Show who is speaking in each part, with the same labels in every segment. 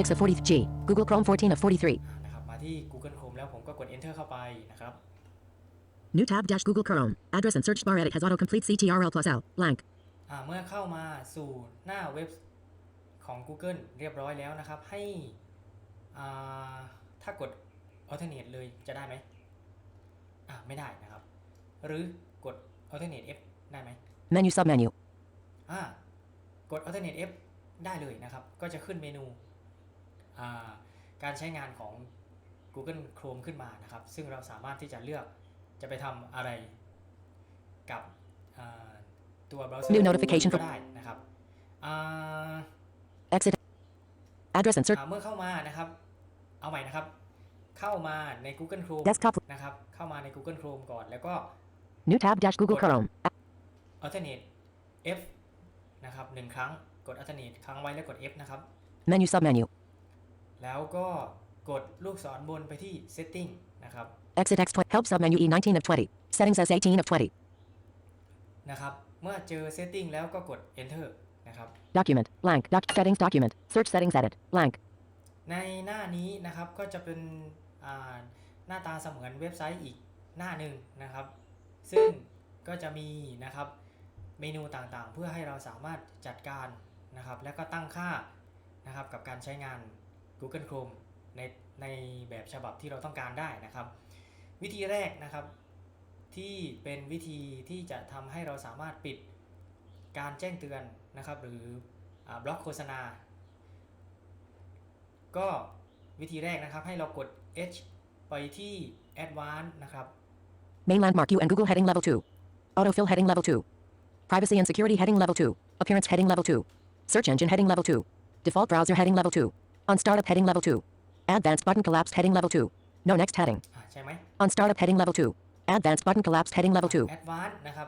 Speaker 1: Doc 6 of 40G. Google Chrome 14 of 43.
Speaker 2: นะครับมาที่ Google Chrome แล้วผมก็กด Enter เข้าไปนะครับ
Speaker 1: New tab dash Google Chrome. Address and search bar edit has autocomplete CTRL plus L. Blank.
Speaker 2: อ่าเมื่อเข้ามาสู่หน้าเว็บของ Google เรียบร้อยแล้วนะครับ ให้อ่าถ้ากด alternate เลยจะได้ไหมอ่าไม่ได้นะครับ หรือกด alternate F ได้ไหม
Speaker 1: Menu submenu.
Speaker 2: อ่ากด alternate F ได้เลยนะครับ ก็จะขึ้นเมนูอ่า การใช้งานของ Google Chrome ขึ้นมานะครับ ซึ่งเราสามารถที่จะเลือกจะไปทำอะไรกับอ่าตัวเบราว์เซอร์
Speaker 1: New notification
Speaker 2: ก็ได้นะครับอ่า
Speaker 1: Exit. Address and search.
Speaker 2: อ่าเมื่อเข้ามานะครับ เอาใหม่นะครับ เข้ามาใน Google Chrome
Speaker 1: Desktop.
Speaker 2: นะครับ เข้ามาใน Google Chrome ก่อนแล้วก็
Speaker 1: New tab dash Google Chrome.
Speaker 2: alternate F นะครับหนึ่งครั้งกด alternate ครั้งไว้แล้วกด F นะครับ
Speaker 1: Menu submenu.
Speaker 2: แล้วก็กดลูกศรบนไปที่ setting นะครับ
Speaker 1: Exit X 20. Help submenu E 19 of 20. Settings S 18 of 20.
Speaker 2: นะครับ เมื่อเจอ setting แล้วก็กด enter นะครับ
Speaker 1: Document. Blank. Doc settings document. Search settings edit. Blank.
Speaker 2: ในหน้านี้นะครับก็จะเป็นอ่าหน้าตาเสมือนเว็บไซต์อีกหน้าหนึ่งนะครับ ซึ่งก็จะมีนะครับเมนูต่างๆ เพื่อให้เราสามารถจัดการนะครับ และก็ตั้งค่านะครับกับการใช้งาน Google Chrome ในในแบบฉบับที่เราต้องการได้นะครับ วิธีแรกนะครับ ที่เป็นวิธีที่จะทำให้เราสามารถปิดการแจ้งเตือนนะครับ หรืออบล็อกโฆษณา ก็วิธีแรกนะครับให้เรากด H ไปที่ Advanced นะครับ
Speaker 1: Main landmark U and Google heading level 2. Autofill heading level 2. Privacy and security heading level 2. Appearance heading level 2. Search engine heading level 2. Default browser heading level 2. On startup heading level 2. Advanced button collapsed heading level 2. No next heading.
Speaker 2: อ่าใช่ไหม
Speaker 1: On startup heading level 2. Advanced button collapsed heading level 2.
Speaker 2: Advanced นะครับ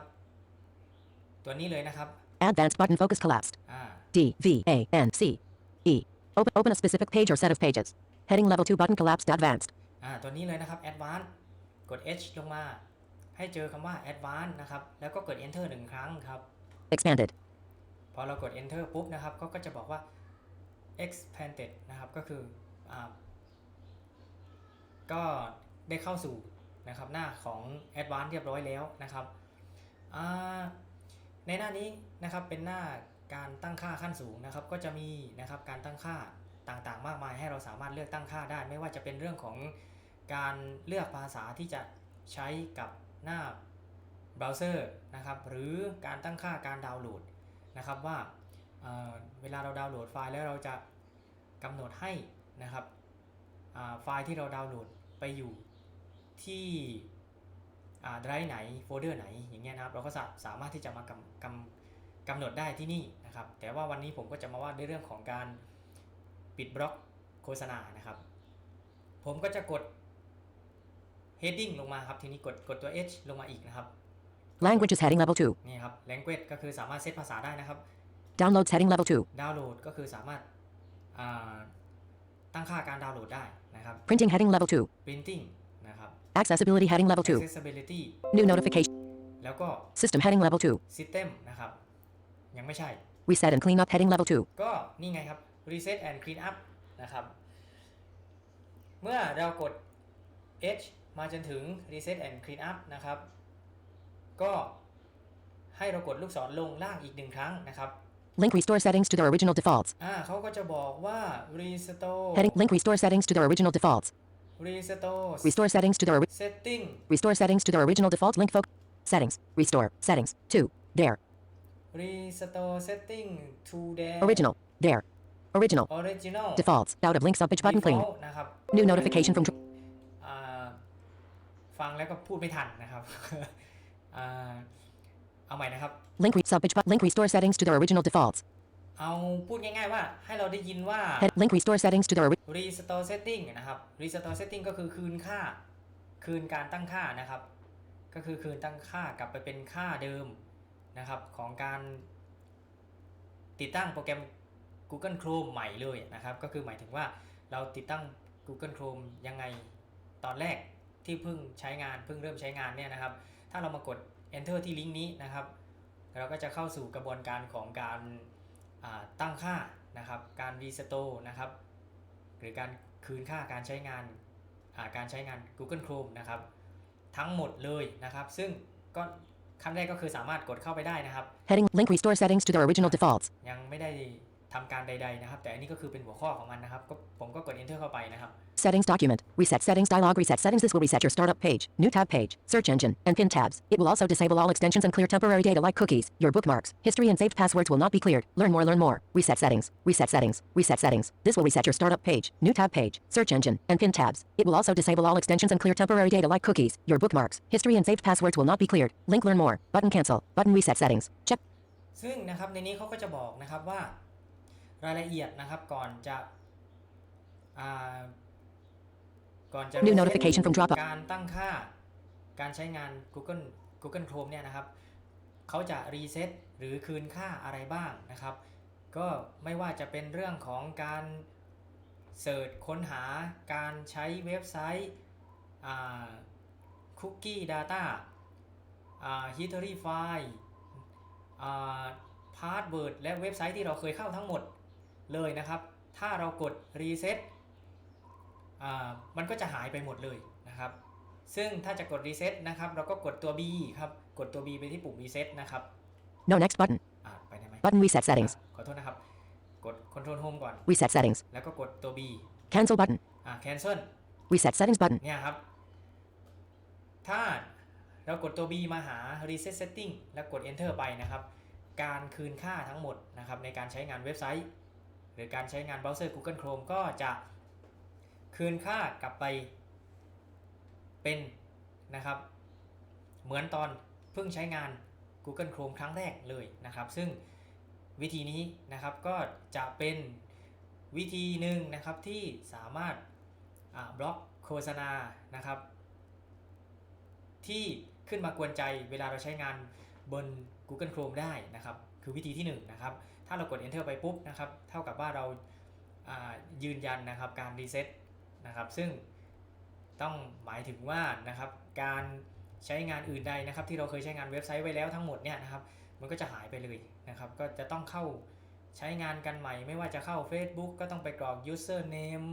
Speaker 2: ตัวนี้เลยนะครับ
Speaker 1: Advanced button focus collapsed.
Speaker 2: อ่า
Speaker 1: D V A N C E. Open open a specific page or set of pages. Heading level 2 button collapsed advanced.
Speaker 2: อ่าตัวนี้เลยนะครับ Advanced กด H ลงมา ให้เจอคำว่า Advanced นะครับ แล้วก็กด Enter หนึ่งครั้งครับ
Speaker 1: Expanded.
Speaker 2: พอเรากด Enter ปุ๊บนะครับก็ก็จะบอกว่า expanded นะครับก็คืออก็ได้เข้าสู่นะครับหน้าของ Advanced เรียบร้อยแล้วนะครับในหน้านี้นะครับเป็นหน้าการตั้งค่าขั้นสูงนะครับ ก็จะมีนะครับการตั้งค่าต่างๆ มากมายให้เราสามารถเลือกตั้งค่าได้ ไม่ว่าจะเป็นเรื่องของการเลือกภาษาที่จะใช้กับหน้าเบราว์เซอร์นะครับหรือการตั้งค่าการดาวน์โหลดนะครับว่า เอ่อเวลาเราดาวน์โหลดไฟล์แล้วเราจะกำหนดให้นะครับอ่าไฟล์ที่เราดาวน์โหลดไปอยู่ที่ไดรฟ์ไหนโฟลเดอร์ไหนอย่างเงี้ยนะครับเราก็สาสามารถที่จะมากำกำกำหนดได้ที่นี่นะครับ แต่ว่าวันนี้ผมก็จะมาว่าในเรื่องของการปิดบล็อกโฆษณานะครับ ผมก็จะกด heading ลงมาครับ ทีนี้กดกดตัว H ลงมาอีกนะครับ
Speaker 1: Languages heading level 2.
Speaker 2: นี่ครับ language ก็คือสามารถเซตภาษาได้นะครับ
Speaker 1: Downloads heading level 2.
Speaker 2: ดาวน์โหลดก็คือสามารถอ่าตั้งค่าการดาวน์โหลดได้นะครับ
Speaker 1: Printing heading level 2.
Speaker 2: printing นะครับ
Speaker 1: Accessibility heading level 2.
Speaker 2: accessibility
Speaker 1: New notification.
Speaker 2: แล้วก็
Speaker 1: System heading level 2.
Speaker 2: system นะครับ ยังไม่ใช่
Speaker 1: Reset and clean up heading level 2.
Speaker 2: ก็นี่ไงครับ reset and clean up นะครับ เมื่อเรากด H มาจนถึง reset and clean up นะครับ ก็ให้เรากดลูกศรลงล่างอีกหนึ่งครั้งนะครับ
Speaker 1: Link restore settings to their original defaults.
Speaker 2: อ่าเขาก็จะบอกว่า restore
Speaker 1: Heading link restore settings to their original defaults.
Speaker 2: restore
Speaker 1: Restore settings to their ori-
Speaker 2: setting
Speaker 1: restore settings to their original default link focus. Settings. Restore. Settings. 2. There.
Speaker 2: restore setting to their
Speaker 1: Original. There. Original.
Speaker 2: original
Speaker 1: Defaults. Out of link subpage button clean.
Speaker 2: default นะครับ
Speaker 1: New notification from tr-
Speaker 2: อ่าฟังแล้วก็พูดไม่ทันนะครับ อ่า เอาใหม่นะครับ
Speaker 1: link re- subpage but link restore settings to their original defaults.
Speaker 2: เอาพูดง่ายๆว่าให้เราได้ยินว่า
Speaker 1: Head link restore settings to their ori-
Speaker 2: restore setting นะครับ restore setting ก็คือคืนค่า คืนการตั้งค่านะครับ ก็คือคืนตั้งค่ากลับไปเป็นค่าเดิมนะครับ ของการ ติดตั้งโปรแกรม Google Chrome ใหม่เลยนะครับ ก็คือหมายถึงว่าเราติดตั้ง Google Chrome ยังไงตอนแรกที่เพิ่งใช้งานเพิ่งเริ่มใช้งานเนี่ยนะครับ ถ้าเรามากด enter ที่ลิงก์นี้นะครับเราก็จะเข้าสู่กระบวนการของการอ่าตั้งค่านะครับ การ restore นะครับ หรือการคืนค่าการใช้งานอ่าการใช้งาน Google Chrome นะครับ ทั้งหมดเลยนะครับ ซึ่งก็ขั้นแรกก็คือสามารถกดเข้าไปได้นะครับ
Speaker 1: Heading link restore settings to their original defaults.
Speaker 2: ยังไม่ได้ ทำการใดๆนะครับ แต่อันนี้ก็คือเป็นหัวข้อของมันนะครับ ก็ผมก็กด enter เข้าไปนะครับ
Speaker 1: Settings document. Reset settings dialog. Reset settings. This will reset your startup page, new tab page, search engine, and pin tabs. It will also disable all extensions and clear temporary data like cookies. Your bookmarks, history, and saved passwords will not be cleared. Learn more. Learn more. Reset settings. Reset settings. Reset settings. This will reset your startup page, new tab page, search engine, and pin tabs. It will also disable all extensions and clear temporary data like cookies. Your bookmarks, history, and saved passwords will not be cleared. Link. Learn more. Button cancel. Button reset settings. Check.
Speaker 2: ซึ่งนะครับในนี้เขาก็จะบอกนะครับว่า รายละเอียดนะครับก่อนจะอ่าก่อนจะ
Speaker 1: New notification from Dropbox
Speaker 2: การตั้งค่าการใช้งาน Google Google Chrome เนี่ยนะครับเขาจะรีเซ็ตหรือคืนค่าอะไรบ้างนะครับ ก็ไม่ว่าจะเป็นเรื่องของการเสิร์ชค้นหาการใช้เว็บไซต์คุกกี้ Data อ่า History File พาสเวิร์ดและเว็บไซต์ที่เราเคยเข้าทั้งหมด เลยนะครับ ถ้าเรากดรีเซ็ตมันก็จะหายไปหมดเลยนะครับ ซึ่งถ้าจะกดรีเซ็ตนะครับ เราก็กดตัว B ครับ กดตัว B ไปที่ปุ่มรีเซ็ตนะครับ
Speaker 1: No next button.
Speaker 2: อ่าไปได้ไหม
Speaker 1: Button reset settings.
Speaker 2: อะขอโทษนะครับ กด Control Home ก่อน
Speaker 1: Reset settings.
Speaker 2: แล้วก็กดตัว B
Speaker 1: Cancel button.
Speaker 2: อ่า Cancel
Speaker 1: Reset settings button.
Speaker 2: เนี่ยครับ ถ้าเรากดตัว B มาหา Reset Setting แล้วกด Enter ไปนะครับ การคืนค่าทั้งหมดนะครับในการใช้งานเว็บไซต์ หรือการใช้งานเบราว์เซอร์ Google Chrome ก็จะคืนค่ากลับไปเป็นนะครับ เหมือนตอนเพิ่งใช้งาน Google Chrome ครั้งแรกเลยนะครับ ซึ่งวิธีนี้นะครับก็จะเป็นวิธีหนึ่งนะครับที่สามารถบล็อกโฆษณานะครับ ที่ขึ้นมากวนใจเวลาเราใช้งานบน Google Chrome ได้นะครับ คือวิธีที่1นงนะครับ ถ้าเรากด Enter ไปปุ๊บนะครับ เท่ากับว่าเรายืนยันนะครับการรีเซ็ตนะครับ ซึ่งต้องหมายถึงว่านะครับการใช้งานอื่นใดนะครับ ที่เราเคยใช้งานเว็บไซต์ไว้แล้วทั้งหมดเนี่ยนะครับ มันก็จะหายไปเลยนะครับ ก็จะต้องเข้าใช้งานกันใหม่ ไม่ว่าจะเข้า Facebook ก็ต้องไปกรอก username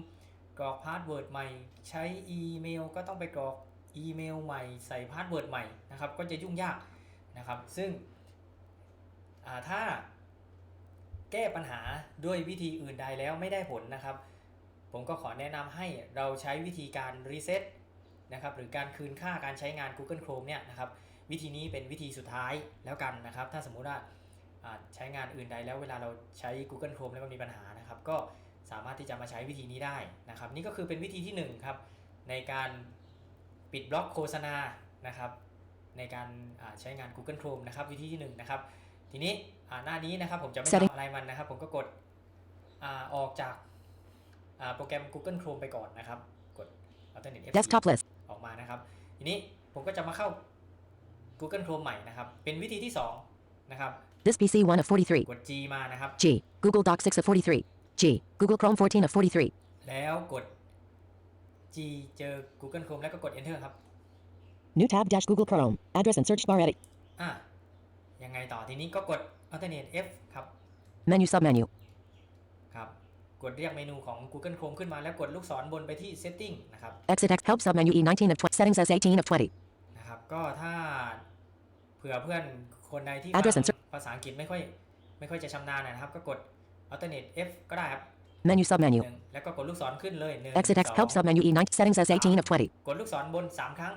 Speaker 2: กรอกพาสเวิร์ดใหม่ ใช้อีเมลก็ต้องไปกรอกอีเมลใหม่ใส่พาสเวิร์ดใหม่นะครับ ก็จะยุ่งยากนะครับ ซึ่งถ้า แก้ปัญหาด้วยวิธีอื่นใดแล้วไม่ได้ผลนะครับ ผมก็ขอแนะนำให้เราใช้วิธีการรีเซ็ตนะครับหรือการคืนค่าการใช้งาน Google Chrome เนี่ยนะครับวิธีนี้เป็นวิธีสุดท้ายแล้วกันนะครับ ถ้าสมมุติว่าใช้งานอื่นใดแล้วเวลาเราใช้ Google Chrome แล้วมันมีปัญหานะครับ ก็สามารถที่จะมาใช้วิธีนี้ได้นะครับ นี่ก็คือเป็นวิธีที่หนึ่งครับในการปิดบล็อกโฆษณานะครับ ในการใช้งาน Google Chrome นะครับ วิธีที่หนึ่งนะครับทีนี้ หน้านี้นะครับผมจะไม่
Speaker 1: Setting
Speaker 2: ทำอะไรมันนะครับ ผมก็กดอาออกจากอ่าโปรแกรม Google Chrome ไปก่อนนะครับ กด Alternate F4
Speaker 1: Desktop list.
Speaker 2: ออกมานะครับ ทีนี้ผมก็จะมาเข้า Google Chrome ใหม่นะครับ เป็นวิธีที่สองนะครับ
Speaker 1: This PC 1 of 43.
Speaker 2: กด G มานะครับ
Speaker 1: G. Google Doc 6 of 43. G. Google Chrome 14 of 43.
Speaker 2: แล้วกด G เจอ Google Chrome แล้วก็กด Enter ครับ
Speaker 1: New tab dash Google Chrome. Address and search bar edit.
Speaker 2: อะยังไงต่อทีนี้ก็กด Alternate F ครับ
Speaker 1: Menu submenu.
Speaker 2: ครับ กดเรียกเมนูของ Google Chrome ขึ้นมาแล้วกดลูกศรบนไปที่ Setting นะครับ
Speaker 1: Exit X help submenu E 19 of 20. Settings S 18 of 20.
Speaker 2: นะครับ ก็ถ้าเผื่อเพื่อนคนใดที่
Speaker 1: Address and
Speaker 2: ฟังภาษาอังกฤษไม่ค่อยไม่ค่อยจะชำนาญนะครับ ก็กด Alternate F ก็ได้ครับ
Speaker 1: Menu submenu.
Speaker 2: หนึ่งแล้วก็กดลูกศรขึ้นเลยหนึ่ง
Speaker 1: Exit X
Speaker 2: สอง
Speaker 1: help submenu E 19. Settings S 18 of 20.
Speaker 2: กดลูกศรบน 3 ครั้ง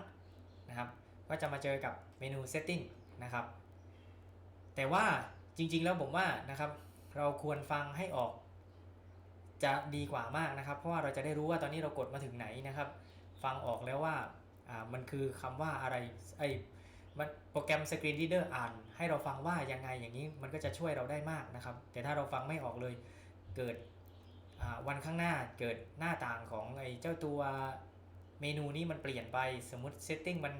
Speaker 2: นะครับ ก็จะมาเจอกับเมนู Setting นะครับ แต่ว่า จริงๆแล้วผมว่านะครับ เราควรฟังให้ออก จะดีกว่ามากนะครับ เพราะว่าเราจะได้รู้ว่าตอนนี้เรากดมาถึงไหนนะครับ ฟังออกแล้วว่าอ่ามันคือคำว่าอะไรไอมันโปรแกรม Screen Reader อ่าน ให้เราฟังว่ายังไงอย่างนี้มันก็จะช่วยเราได้มากนะครับ แต่ถ้าเราฟังไม่ออกเลยเกิดอ่าวันข้างหน้าเกิดหน้าต่างของไอ้เจ้าตัวเมนูนี้มันเปลี่ยนไปสมมติ Setting มัน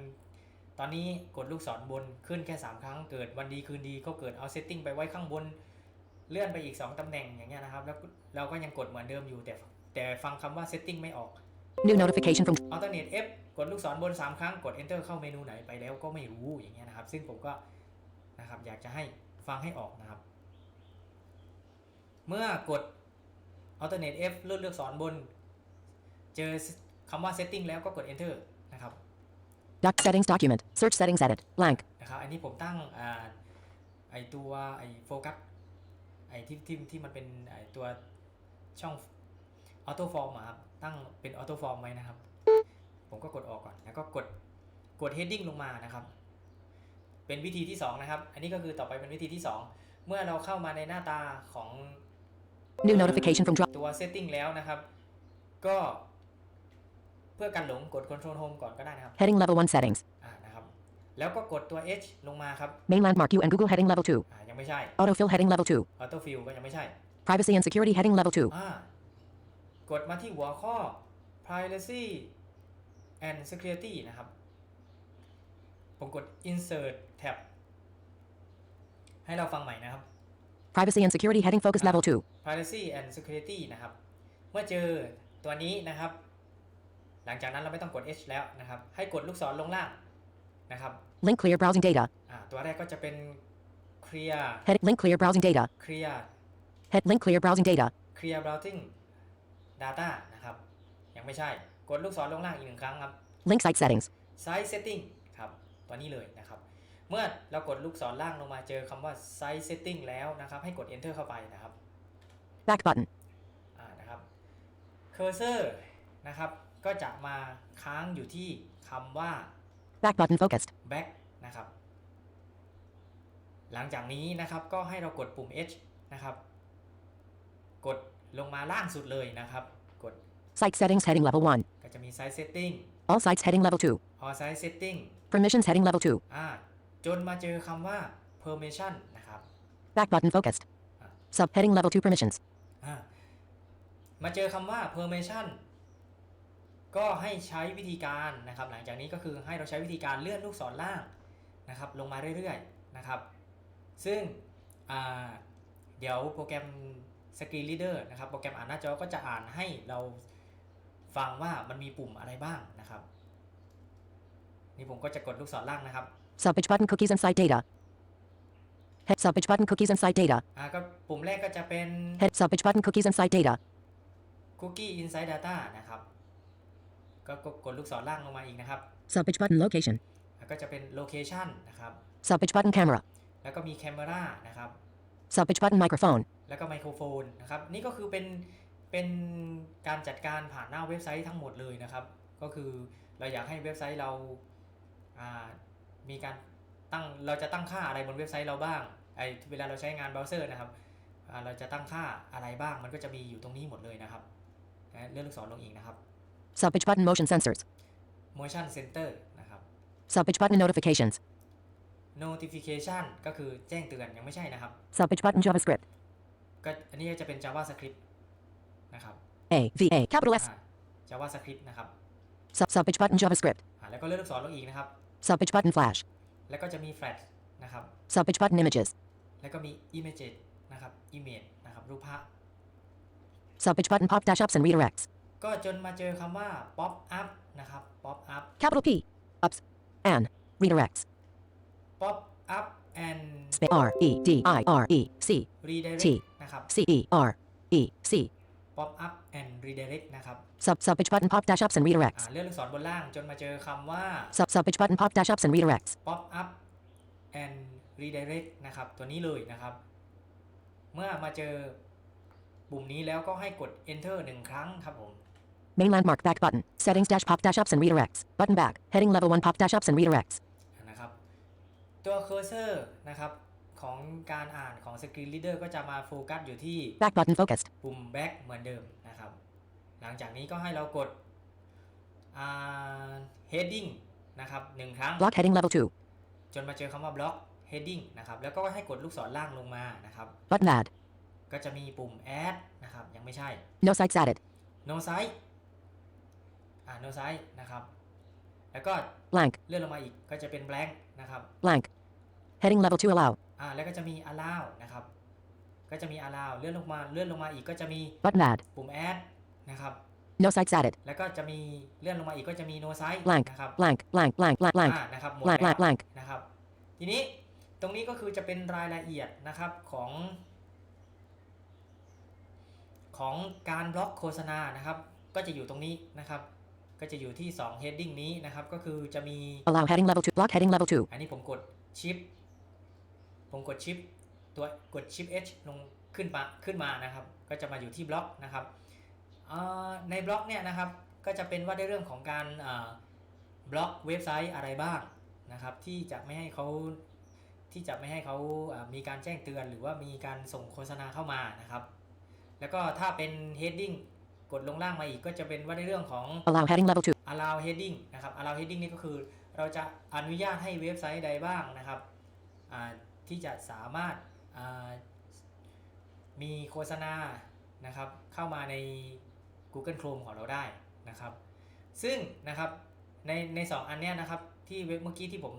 Speaker 2: ตอนนี้กดลูกศรบนขึ้นแค่ 3 ครั้งเกิดวันดีคืนดีก็เกิดเอา Setting ไปไว้ข้างบน เลื่อนไปอีก 2ตำแหน่งอย่างเงี้ยนะครับ แล้วเราก็ยังกดเหมือนเดิมอยู่ แต่แต่ฟังคำว่า Setting ไม่ออก
Speaker 1: New notification from
Speaker 2: Alternate F กดลูกศรบน 3 ครั้งกด Enter เข้าเมนูไหนไปแล้วก็ไม่รู้อย่างเงี้ยนะครับ ซึ่งผมก็นะครับอยากจะให้ฟังให้ออกนะครับ เมื่อกด Alternate F เลื่อนเลือกศรบน เจอคำว่า setting แล้วก็กด enter นะครับ
Speaker 1: Doc settings document. Search settings edit. Blank.
Speaker 2: นะครับอันนี้ผมตั้งอ่าไอตัวไอโฟกัสไอที่ที่ที่มันเป็นไอตัวช่องออโต้ฟอร์มครับตั้งเป็นออโต้ฟอร์มไว้นะครับ ผมก็กดออกก่อน แล้วก็กดกด heading ลงมานะครับ เป็นวิธีที่ 2 นะครับ อันนี้ก็คือต่อไปเป็นวิธีที่ 2 เมื่อเราเข้ามาในหน้าตาของ
Speaker 1: New notification from Drop.
Speaker 2: ตัว setting แล้วนะครับ ก็ เพื่อกันหลงกด control home ก่อนก็ได้นะครับ
Speaker 1: Heading level 1 settings.
Speaker 2: อ่านะครับ แล้วก็กดตัว H ลงมาครับ
Speaker 1: Main landmark U and Google heading level 2.
Speaker 2: อ่ายังไม่ใช่
Speaker 1: Autofill heading level 2.
Speaker 2: auto fill ก็ยังไม่ใช่
Speaker 1: Privacy and security heading level 2.
Speaker 2: อ่ากดมาที่หัวข้อ privacy and security นะครับ ผมกด insert tab ให้เราฟังใหม่นะครับ
Speaker 1: Privacy and security heading focus level 2.
Speaker 2: privacy and security นะครับ เมื่อเจอตัวนี้นะครับ หลังจากนั้นเราไม่ต้องกด H แล้วนะครับ ให้กดลูกศรลงล่างนะครับ
Speaker 1: Link clear browsing data.
Speaker 2: อ่าตัวแรกก็จะเป็น clear
Speaker 1: Head link clear browsing data.
Speaker 2: clear
Speaker 1: Head link clear browsing data.
Speaker 2: clear browsing data นะครับ ยังไม่ใช่ กดลูกศรลงล่างอีกหนึ่งครั้งครับ
Speaker 1: Link site settings.
Speaker 2: size setting ครับตัวนี้เลยนะครับ เมื่อเรากดลูกศรล่างลงมาเจอคำว่า size setting แล้วนะครับ ให้กด enter เข้าไปนะครับ
Speaker 1: Back button.
Speaker 2: อ่านะครับ cursor นะครับ ก็จะมาค้างอยู่ที่คำว่า
Speaker 1: Back button focused.
Speaker 2: back นะครับ หลังจากนี้นะครับก็ให้เรากดปุ่ม H นะครับ กดลงมาล่างสุดเลยนะครับ กด
Speaker 1: Site settings heading level 1.
Speaker 2: ก็จะมี size setting
Speaker 1: All sites heading level 2.
Speaker 2: all size setting
Speaker 1: Permissions heading level 2.
Speaker 2: อ่าจนมาเจอคำว่า permission นะครับ
Speaker 1: Back button focused. Sub heading level 2 permissions.
Speaker 2: อ่ามาเจอคำว่า permission ก็ให้ใช้วิธีการนะครับ หลังจากนี้ก็คือให้เราใช้วิธีการเลื่อนลูกศรล่างนะครับ ลงมาเรื่อยๆนะครับ ซึ่งอ่าเดี๋ยวโปรแกรม Screen Reader นะครับ โปรแกรมอ่านหน้าจอก็จะอ่านให้เราฟังว่ามันมีปุ่มอะไรบ้างนะครับ นี่ผมก็จะกดลูกศรล่างนะครับ
Speaker 1: Subpage button cookies and site data. Head subpage button cookies and site data.
Speaker 2: อ่าก็ปุ่มแรกก็จะเป็น
Speaker 1: Head subpage button cookies and site data.
Speaker 2: Cookie Inside Data นะครับ ก็กดลูกศรล่างลงมาอีกนะครับ
Speaker 1: Subpage button location.
Speaker 2: แล้วก็จะเป็น Location นะครับ
Speaker 1: Subpage button camera.
Speaker 2: แล้วก็มี Camera นะครับ
Speaker 1: Subpage button microphone.
Speaker 2: แล้วก็ไมโครโฟนนะครับ นี่ก็คือเป็นเป็นการจัดการผ่านหน้าเว็บไซต์ทั้งหมดเลยนะครับ ก็คือเราอยากให้เว็บไซต์เราอ่ามีการตั้งเราจะตั้งค่าอะไรบนเว็บไซต์เราบ้างไอเวลาเราใช้งานเบราว์เซอร์นะครับอ่าเราจะตั้งค่าอะไรบ้างมันก็จะมีอยู่ตรงนี้หมดเลยนะครับนะเลื่อนลูกศรลงอีกนะครับ
Speaker 1: Subpage button motion sensors.
Speaker 2: motion center นะครับ
Speaker 1: Subpage button notifications.
Speaker 2: notification ก็คือแจ้งเตือนยังไม่ใช่นะครับ
Speaker 1: Subpage button JavaScript.
Speaker 2: ก็อันนี้จะเป็น JavaScript นะครับ
Speaker 1: A V A capital S.
Speaker 2: อ่า JavaScript นะครับ
Speaker 1: Sub subpage button JavaScript.
Speaker 2: อ่าแล้วก็เลื่อนลูกศรลงอีกนะครับ
Speaker 1: Subpage button Flash.
Speaker 2: แล้วก็จะมี Flash นะครับ
Speaker 1: Subpage button images.
Speaker 2: แล้วก็มี Image นะครับ Image นะครับ รูปภาพ
Speaker 1: Subpage button pop dash ups and redirects.
Speaker 2: ก็จนมาเจอคำว่า Pop Up นะครับ Pop Up
Speaker 1: Capital P. Ups. And. Redirects.
Speaker 2: Pop Up and
Speaker 1: Spa R E D I R E C
Speaker 2: Redirect
Speaker 1: T.
Speaker 2: นะครับ
Speaker 1: C E R E C.
Speaker 2: Pop Up and Redirect นะครับ
Speaker 1: Sub subpage button pop dash ups and
Speaker 2: อ่า
Speaker 1: redirects.
Speaker 2: เลื่อนลูกศรบนล่างจนมาเจอคำว่า
Speaker 1: Sub subpage button pop dash ups and redirects.
Speaker 2: pop up and redirect นะครับ ตัวนี้เลยนะครับ เมื่อมาเจอปุ่มนี้แล้วก็ให้กด enter หนึ่งครั้งครับผม
Speaker 1: Main landmark back button. Settings dash pop dash ups and redirects. Button back. Heading level 1 pop dash ups and redirects.
Speaker 2: นะครับ ตัว cursor นะครับของการอ่านของ screen reader ก็จะมาโฟกัสอยู่ที่
Speaker 1: Back button focused.
Speaker 2: ปุ่ม back เหมือนเดิมนะครับ หลังจากนี้ก็ให้เรากดอ่า heading นะครับหนึ่งครั้ง
Speaker 1: Block heading level 2.
Speaker 2: จนมาเจอคำว่า block heading นะครับ แล้วก็ให้กดลูกศรล่างลงมานะครับ
Speaker 1: Button add.
Speaker 2: ก็จะมีปุ่ม add นะครับ ยังไม่ใช่
Speaker 1: No sites added.
Speaker 2: no site อ่า no site นะครับ แล้วก็
Speaker 1: Blank.
Speaker 2: เลื่อนลงมาอีกก็จะเป็น blank นะครับ
Speaker 1: Blank. Heading level 2 allow.
Speaker 2: อ่า แล้วก็จะมี allow นะครับ ก็จะมี allow เลื่อนลงมา เลื่อนลงมาอีกก็จะมี
Speaker 1: Button add.
Speaker 2: ปุ่ม add นะครับ
Speaker 1: No sites added.
Speaker 2: แล้วก็จะมีเลื่อนลงมาอีกก็จะมี no site
Speaker 1: Blank.
Speaker 2: นะครับ
Speaker 1: Blank. Blank. Blank. Blank. Blank.
Speaker 2: อ่านะครับหมด
Speaker 1: Blank.
Speaker 2: แล้ว
Speaker 1: Blank. Blank.
Speaker 2: นะครับ ทีนี้ตรงนี้ก็คือจะเป็นรายละเอียดนะครับของ ของการบล็อกโฆษณานะครับ ก็จะอยู่ตรงนี้นะครับ ก็จะอยู่ที่ 2 heading นี้นะครับ ก็คือจะมี
Speaker 1: Allow heading level 2. Block heading level 2.
Speaker 2: อันนี้ผมกดชิปผมกดชิปตัวกดชิป H ลงขึ้นมาขึ้นมานะครับ ก็จะมาอยู่ที่บล็อกนะครับอ่าในบล็อกเนี่ยนะครับ ก็จะเป็นว่าในเรื่องของการอ่าบล็อกเว็บไซต์อะไรบ้างนะครับ ที่จะไม่ให้เขาที่จะไม่ให้เขาอ่ามีการแจ้งเตือนหรือว่ามีการส่งโฆษณาเข้ามานะครับ แล้วก็ถ้าเป็น heading กดลงล่างมาอีกก็จะเป็นว่าในเรื่องของ
Speaker 1: Allow heading level 2.
Speaker 2: allow heading นะครับ allow heading นี่ก็คือเราจะอนุญาตให้เว็บไซต์ใดบ้างนะครับอ่าที่จะสามารถอ่ามีโฆษณานะครับเข้ามาใน Google Chrome ของเราได้นะครับ ซึ่งนะครับในในสองอันเนี้ยนะครับที่เว็บเมื่อกี้ที่ผม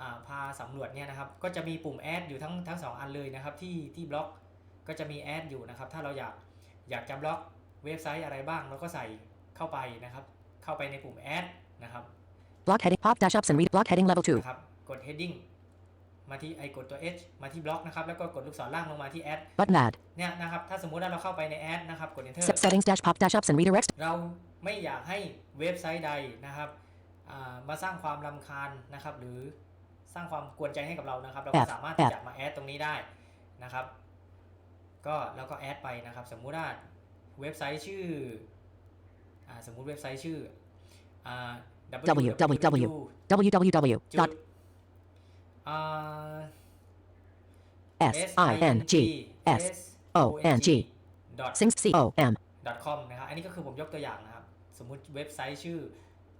Speaker 2: อ่าพาสำรวจเนี่ยนะครับก็จะมีปุ่มแอดอยู่ทั้งทั้งสองอันเลยนะครับที่ที่บล็อกก็จะมีแอดอยู่นะครับถ้าเราอยากอยากจะบล็อก เว็บไซต์อะไรบ้างเราก็ใส่เข้าไปนะครับ เข้าไปในปุ่ม add นะครับ
Speaker 1: Block heading. Pop dash ups and read. Block heading level 2.
Speaker 2: นะครับกด heading มาที่ไอกดตัว h มาที่บล็อกนะครับ แล้วก็กดลูกศรล่างลงมาที่ add
Speaker 1: Button add.
Speaker 2: เนี่ยนะครับ ถ้าสมมุติว่าเราเข้าไปใน add นะครับ กด enter
Speaker 1: Set settings dash pop dash ups and redirects.
Speaker 2: เราไม่อยากให้เว็บไซต์ใดนะครับอ่ามาสร้างความรำคาญนะครับ หรือสร้างความกวนใจให้กับเรานะครับ เราก็
Speaker 1: Add
Speaker 2: สามารถที่จะมา add ตรงนี้ได้นะครับ ก็เราก็ add ไปนะครับ สมมุติว่า เว็บไซต์ชื่ออ่าสมมุติเว็บไซต์ชื่ออ่า
Speaker 1: www. www.
Speaker 2: จุ
Speaker 1: Dot
Speaker 2: ดอ่า
Speaker 1: s i n g s o n g
Speaker 2: dot
Speaker 1: sing c o m.
Speaker 2: dot com นะครับอันนี้ก็คือผมยกตัวอย่างนะครับ สมมุติเว็บไซต์ชื่อ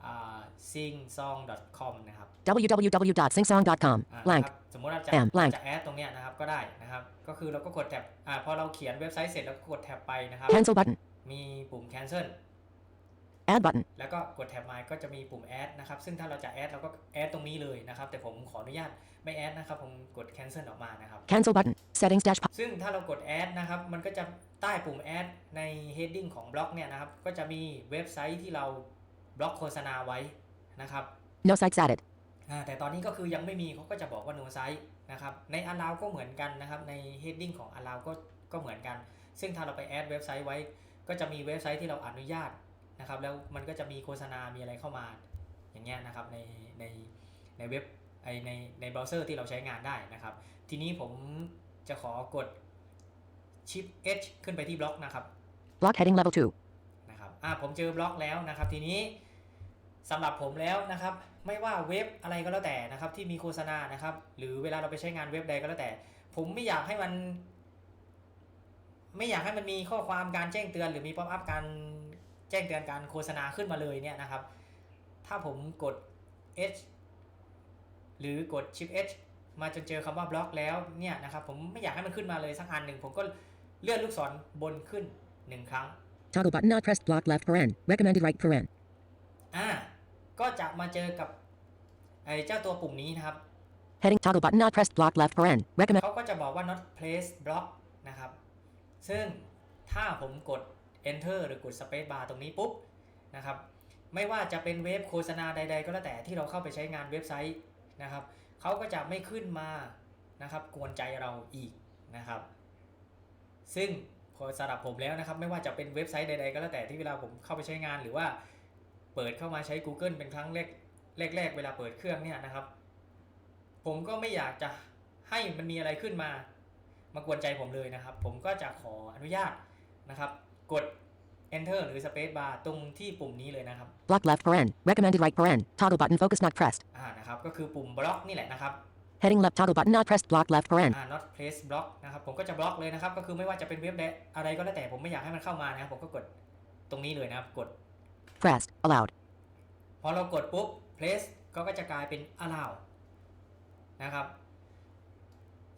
Speaker 2: อ่า sing song dot com นะครับ
Speaker 1: www.singsong.com.
Speaker 2: อ่า
Speaker 1: Blank.
Speaker 2: นะครับสมมุติเราจะ
Speaker 1: M blank
Speaker 2: จะแอดตรงเนี้ยนะครับก็ได้นะครับ ก็คือเราก็กดแท็บอ่าพอเราเขียนเว็บไซต์เสร็จแล้วก็กดแท็บไปนะครับ
Speaker 1: Cancel button.
Speaker 2: มีปุ่ม cancel
Speaker 1: Add button.
Speaker 2: แล้วก็กดแท็บมาก็จะมีปุ่มแอดนะครับ ซึ่งถ้าเราจะแอดเราก็แอดตรงนี้เลยนะครับ แต่ผมขออนุญาตไม่แอดนะครับ ผมกด cancel ออกมานะครับ
Speaker 1: Cancel button. Settings dash pop.
Speaker 2: ซึ่งถ้าเรากด add นะครับ มันก็จะใต้ปุ่ม add ใน heading ของบล็อกเนี่ยนะครับ ก็จะมีเว็บไซต์ที่เรา บล็อกโฆษณาไว้นะครับ
Speaker 1: No sites added.
Speaker 2: อ่าแต่ตอนนี้ก็คือยังไม่มีเขาก็จะบอกว่า no site นะครับ ใน allow ก็เหมือนกันนะครับ ใน heading ของ allow ก็ก็เหมือนกัน ซึ่งถ้าเราไป add เว็บไซต์ไว้ ก็จะมีเว็บไซต์ที่เราอนุญาตนะครับ แล้วมันก็จะมีโฆษณา มีอะไรเข้ามา อย่างเงี้ยนะครับ ในในในเว็บไอในในเบราว์เซอร์ที่เราใช้งานได้นะครับ ทีนี้ผมจะขอกดชิป H ขึ้นไปที่บล็อกนะครับ
Speaker 1: Block heading level 2.
Speaker 2: นะครับ อ่า ผมเจอบล็อกแล้วนะครับ ทีนี้ สำหรับผมแล้วนะครับไม่ว่าเว็บอะไรก็แล้วแต่นะครับที่มีโฆษณานะครับ หรือเวลาเราไปใช้งานเว็บใดก็แล้วแต่ ผมไม่อยากให้มัน ไม่อยากให้มันมีข้อความการแจ้งเตือน หรือมีป๊อปอัพการแจ้งเตือนการโฆษณาขึ้นมาเลยเนี่ยนะครับ ถ้าผมกด H หรือกดชิป H มาจนเจอคำว่าบล็อกแล้วเนี่ยนะครับผมไม่อยากให้มันขึ้นมาเลยสักอันหนึ่งผมก็เลื่อนลูกศรบนขึ้นหนึ่งครั้ง
Speaker 1: Toggle button not pressed. Block left paren. Recommended right paren.
Speaker 2: อ่า ก็จะมาเจอกับไอ้เจ้าตัวปุ่มนี้นะครับ
Speaker 1: Heading toggle button not pressed. Block left paren. Recommend.
Speaker 2: เขาก็จะบอกว่า not place block นะครับ ซึ่งถ้าผมกด enter หรือกด space bar ตรงนี้ปุ๊บนะครับ ไม่ว่าจะเป็นเว็บโฆษณาใด ๆ ก็แล้วแต่ที่เราเข้าไปใช้งานเว็บไซต์นะครับ เขาก็จะไม่ขึ้นมานะครับ กวนใจเราอีกนะครับ ซึ่งพอสำหรับผมแล้วนะครับ ไม่ว่าจะเป็นเว็บไซต์ใด ๆ ก็แล้วแต่ที่เวลาผมเข้าไปใช้งานหรือว่า เปิดเข้ามาใช้ Google เป็นครั้งแรกแรกๆเวลาเปิดเครื่องเนี่ยนะครับ ผมก็ไม่อยากจะให้มันมีอะไรขึ้นมา มากวนใจผมเลยนะครับ ผมก็จะขออนุญาตนะครับ กด enter หรือ space bar ตรงที่ปุ่มนี้เลยนะครับ
Speaker 1: Block left paren. Recommended right paren. Toggle button focus not pressed.
Speaker 2: อ่านะครับก็คือปุ่มบล็อกนี่แหละนะครับ
Speaker 1: Heading left toggle button not pressed. Block left paren.
Speaker 2: อ่า not place block นะครับผมก็จะบล็อกเลยนะครับ ก็คือไม่ว่าจะเป็นเว็บใดอะไรก็แล้วแต่ผมไม่อยากให้มันเข้ามานะครับ ผมก็กดตรงนี้เลยนะครับ กด
Speaker 1: Pressed. Allowed.
Speaker 2: พอเรากดปุ๊บ place ก็ก็จะกลายเป็น allow นะครับ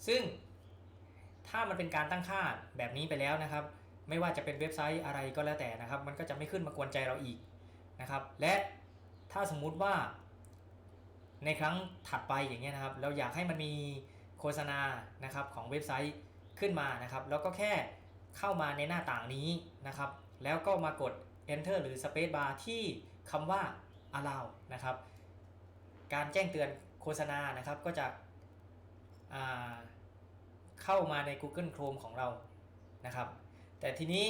Speaker 2: ซึ่งถ้ามันเป็นการตั้งค่าแบบนี้ไปแล้วนะครับ ไม่ว่าจะเป็นเว็บไซต์อะไรก็แล้วแต่นะครับ มันก็จะไม่ขึ้นมากวนใจเราอีกนะครับ และถ้าสมมุติว่า ในครั้งถัดไปอย่างเงี้ยนะครับ เราอยากให้มันมีโฆษณานะครับของเว็บไซต์ขึ้นมานะครับ แล้วก็แค่เข้ามาในหน้าต่างนี้นะครับ แล้วก็มากด enter หรือ space bar ที่คำว่า allow นะครับ การแจ้งเตือนโฆษณานะครับก็จะอ่าเข้ามาใน Google Chrome ของเรานะครับ แต่ทีนี้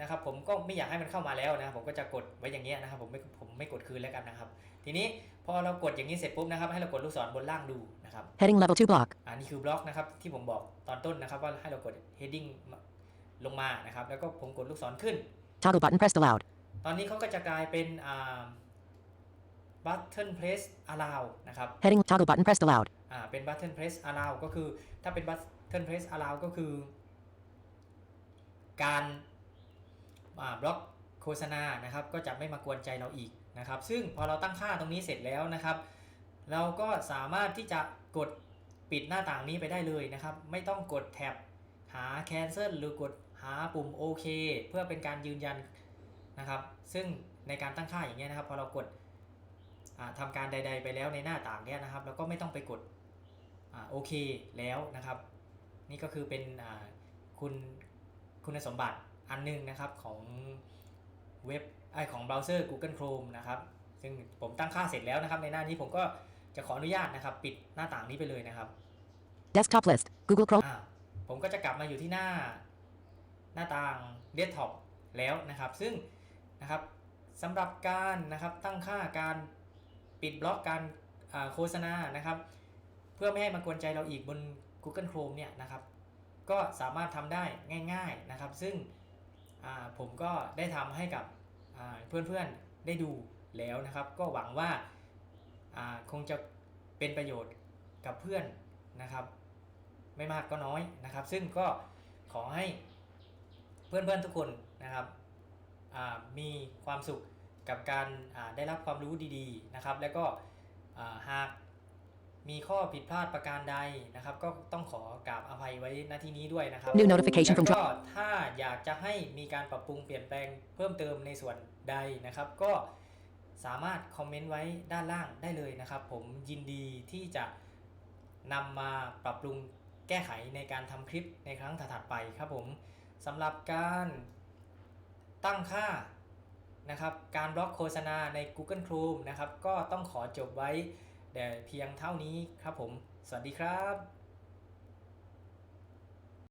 Speaker 2: นะครับผมก็ไม่อยากให้มันเข้ามาแล้วนะครับผมก็จะกดไว้อย่างเงี้ยนะครับผมไม่ผมไม่กดคืนแล้วกันนะครับ ทีนี้พอเรากดอย่างนี้เสร็จปุ๊บนะครับ ให้เรากดลูกศรบนล่างดูนะครับ
Speaker 1: Heading level 2 block.
Speaker 2: อันนี้คือบล็อกนะครับที่ผมบอกตอนต้นนะครับว่าให้เรากด heading ลงมานะครับ แล้วก็ผมกดลูกศรขึ้น
Speaker 1: Toggle button pressed aloud.
Speaker 2: ตอนนี้เขาก็จะกลายเป็นอ่า button press allow นะครับ
Speaker 1: Heading toggle button pressed aloud.
Speaker 2: อ่าเป็น button press allow ก็คือถ้าเป็น button press allow ก็คือ การอ่าบล็อกโฆษณานะครับ ก็จะไม่มากวนใจเราอีกนะครับ ซึ่งพอเราตั้งค่าตรงนี้เสร็จแล้วนะครับ เราก็สามารถที่จะกดปิดหน้าต่างนี้ไปได้เลยนะครับ ไม่ต้องกดแท็บหา cancel หรือกด หาปุ่มโอเคเพื่อเป็นการยืนยันนะครับ ซึ่งในการตั้งค่าอย่างเงี้ยนะครับ พอเรากดอ่าทำาการใด ๆ ไปแล้วในหน้าต่างเนี้ยนะครับ แล้วก็ไม่ต้องไปกดอ่าโอเคแล้วนะครับ นี่ก็คือเป็นอ่าคุณคุณสมบัติอันหนึงนะครับของเว็บไอของเบราว์เซอร์ Google Chrome นะครับ ซึ่งผมตั้งค่าเสร็จแล้วนะครับ ในหน้านี้ผมก็จะขออนุญาตนะครับ ปิดหน้าต่างนี้ไปเลยนะครับ
Speaker 1: Desktop list. Google Chrome.
Speaker 2: อ่าผมก็จะกลับมาอยู่ที่หน้า หน้าต่างเดสก์ท็อปแล้วนะครับ ซึ่งนะครับสำหรับการนะครับตั้งค่าการปิดบล็อกการโฆษณานะครับ เพื่อไม่ให้มากวนใจเราอีกบน Google Chrome เนี่ยนะครับก็สามารถทำได้ง่ายๆนะครับ ซึ่งผมก็ได้ทำให้กับเพื่อนๆได้ดูแล้วนะครับ ก็หวังว่าอ่าคงจะเป็นประโยชน์กับเพื่อนนะครับ ไม่มากก็น้อยนะครับ ซึ่งก็ขอให้ เพื่อนๆทุกคนนะครับอ่ามีความสุขกับการอ่าได้รับความรู้ดีๆนะครับ แล้วก็อ่าหากมีข้อผิดพลาดประการใดนะครับ ก็ต้องขอกราบอภัยไว้ณที่นี้ด้วยนะครับ
Speaker 1: New notification
Speaker 2: แล้ว
Speaker 1: from
Speaker 2: ก็ถ้าอยากจะให้มีการปรับปรุงเปลี่ยนแปลงเพิ่มเติมในส่วนใดนะครับ ก็สามารถคอมเมนต์ไว้ด้านล่างได้เลยนะครับ ผมยินดีที่จะนำมาปรับปรุงแก้ไขในการทำคลิปในครั้งถัดๆไปครับผม สำหรับการตั้งค่านะครับการบล็อกโฆษณาใน Google Chrome นะครับ ก็ต้องขอจบไว้แต่เพียงเท่านี้ครับผม สวัสดีครับ